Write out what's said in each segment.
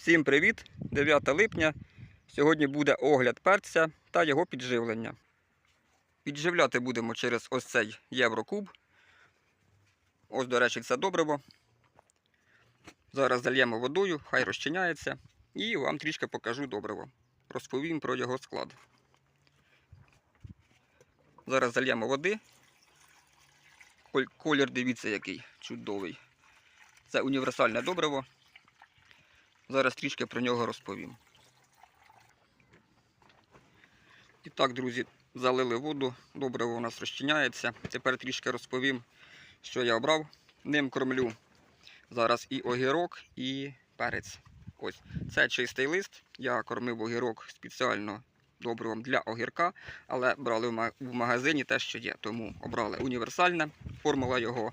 Всім привіт! 9 липня. Сьогодні буде огляд перця та його підживлення. Підживляти будемо через ось цей Єврокуб. Ось, до речі, це добриво. Зараз зальємо водою, хай розчиняється. І вам трішки покажу добриво. Розповім про його склад. Зараз зальємо води. Колір, дивіться, який чудовий. Це універсальне добриво. Зараз трішки про нього розповім. І так, друзі, залили воду, добриво у нас розчиняється. Тепер трішки розповім, що я обрав. Ним кормлю зараз і огірок, і перець. Ось, це чистий лист. Я кормив огірок спеціально добривом для огірка, але брали в магазині те, що є. Тому обрали універсальне. Формула його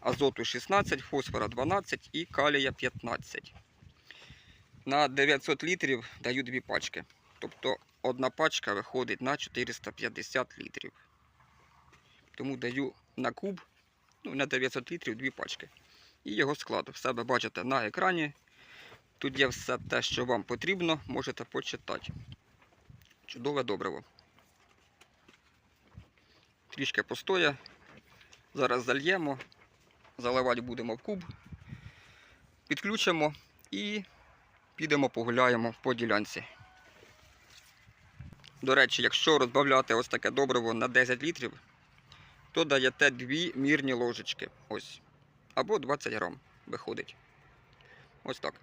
азоту 16, фосфора 12 і калія 15. На 900 літрів даю дві пачки. Тобто одна пачка виходить на 450 літрів. Тому даю на куб ну, на 900 літрів дві пачки. І його склад. В себе бачите на екрані. Тут є все те, що вам потрібно, можете почитати. Чудове добриво. Трішки постоя. Зараз зальємо, заливати будемо в куб, підключимо і підемо погуляємо по ділянці. До речі, якщо розбавляти ось таке добриво на 10 літрів, то даєте дві мірні ложечки. Ось. Або 20 грам виходить. Ось так.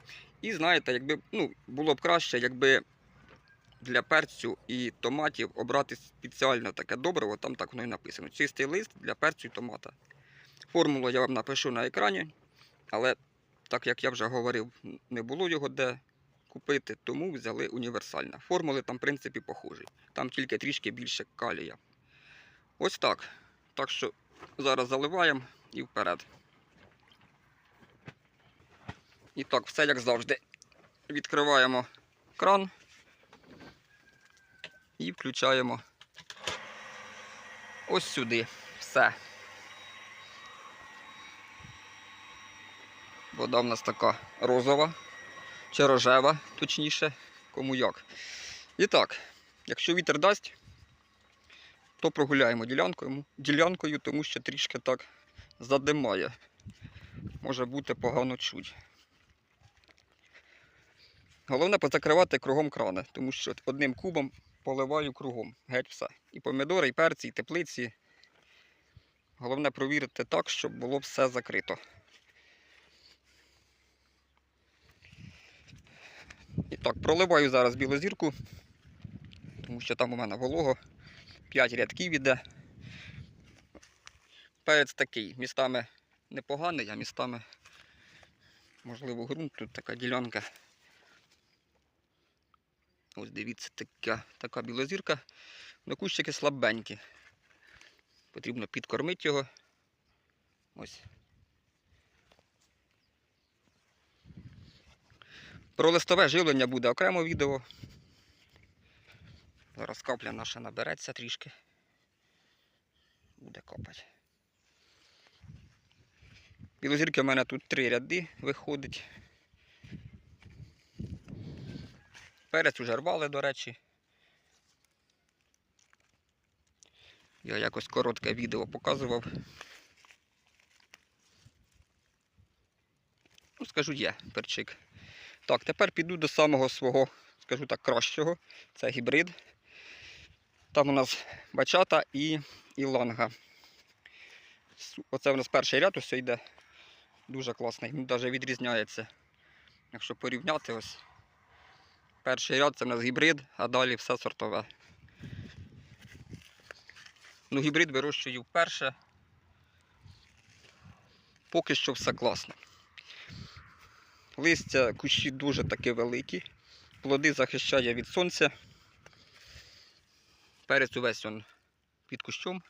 І знаєте, якби ну, було б краще, якби для перцю і томатів обрати спеціально таке добриво, там так воно і написано. Чистий лист для перцю і томата. Формулу я вам напишу на екрані, але так як я вже говорив, не було його де купити, тому взяли універсальне. Формули там, в принципі, похожі. Там тільки трішки більше калія. Ось так. Так що зараз заливаємо і вперед. І так, все як завжди. Відкриваємо кран і включаємо ось сюди. Все. Вода в нас така розова чи рожева, точніше, кому як. І так, якщо вітер дасть, то прогуляємо ділянкою, ділянкою тому що трішки так задимає. Може бути погано чуть. Головне позакривати кругом крани, тому що одним кубом поливаю кругом. Геть все. І помідори, і перці, і теплиці. Головне провірити так, щоб було все закрито. І так, проливаю зараз білу зірку, тому що там у мене волого. 5 рядків іде. Перець такий, містами непоганий, а містами, можливо, ґрунт. Тут така ділянка. Ось дивіться, така, така білозірка. Но кущики слабенькі. Потрібно підкормити його. Ось. Про листове живлення буде окремо відео. Зараз капля наша набереться трішки. Буде копати. Білозірки в мене тут три ряди виходить. Перець уже рвали, до речі. Я якось коротке відео показував. Ну, скажу, є перчик. Так, тепер піду до самого свого, скажу так, кращого. Це гібрид. Там у нас бачата і, ланга. Оце у нас перший ряд, ось йде. Дуже класний. Він навіть відрізняється. Якщо порівняти ось. Перший ряд це у нас гібрид, а далі все сортове. Ну, гібрид вирощую вперше. Поки що все класно. Листя кущі дуже таки великі. Плоди захищає від сонця. Перець увесь он під кущом.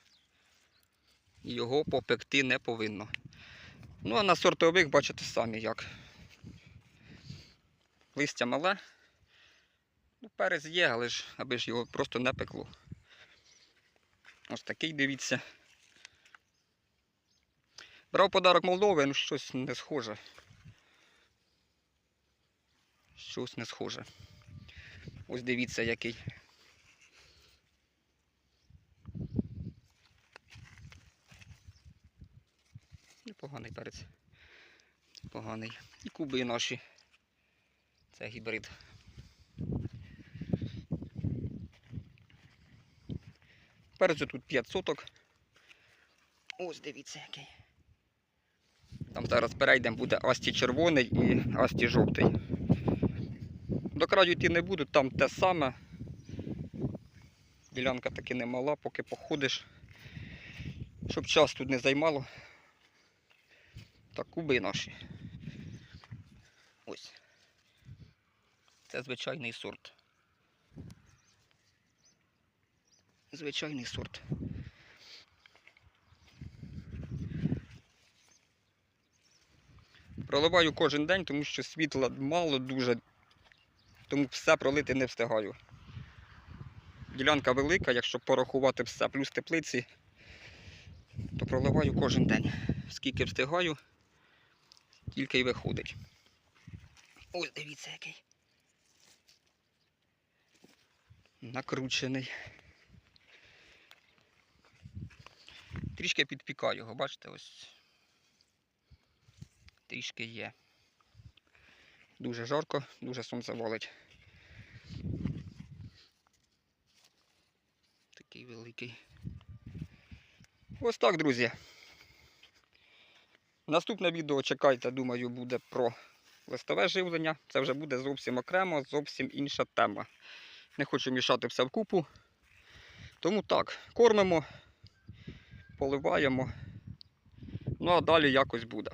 Його попекти не повинно. Ну а на сортових бачите самі як. Листя мале. Ну, перець є, але ж аби ж його просто не пекло. Ось такий дивіться. Брав подарок Молдови, ну щось не схоже. Щось не схоже. Ось дивіться, який. Непоганий перець. Поганий. І куби наші. Це гібрид. Перцю тут 5 соток. Ось дивіться який. Там зараз перейдемо, буде Асті червоний і Асті жовтий. До краю йти не буду, там те саме. Ділянка таки не мала, поки походиш. Щоб час тут не займало. Так, куби наші. Ось. Це звичайний сорт. Звичайний сорт. Проливаю кожен день, тому що світла мало дуже, тому все пролити не встигаю. Ділянка велика, якщо порахувати все, плюс теплиці, то проливаю кожен день. Скільки встигаю, тільки й виходить. Ось дивіться який. Накручений. Трішки підпікаю його, бачите, ось. Трішки є. Дуже жарко, дуже сонце валить. Такий великий. Ось так, друзі. Наступне відео чекайте, думаю, буде про листове живлення. Це вже буде зовсім окремо, зовсім інша тема. Не хочу мішати все вкупу. Тому так, кормимо, поливаємо. Ну а далі якось буде.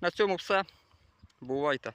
На цьому все. Бувайте.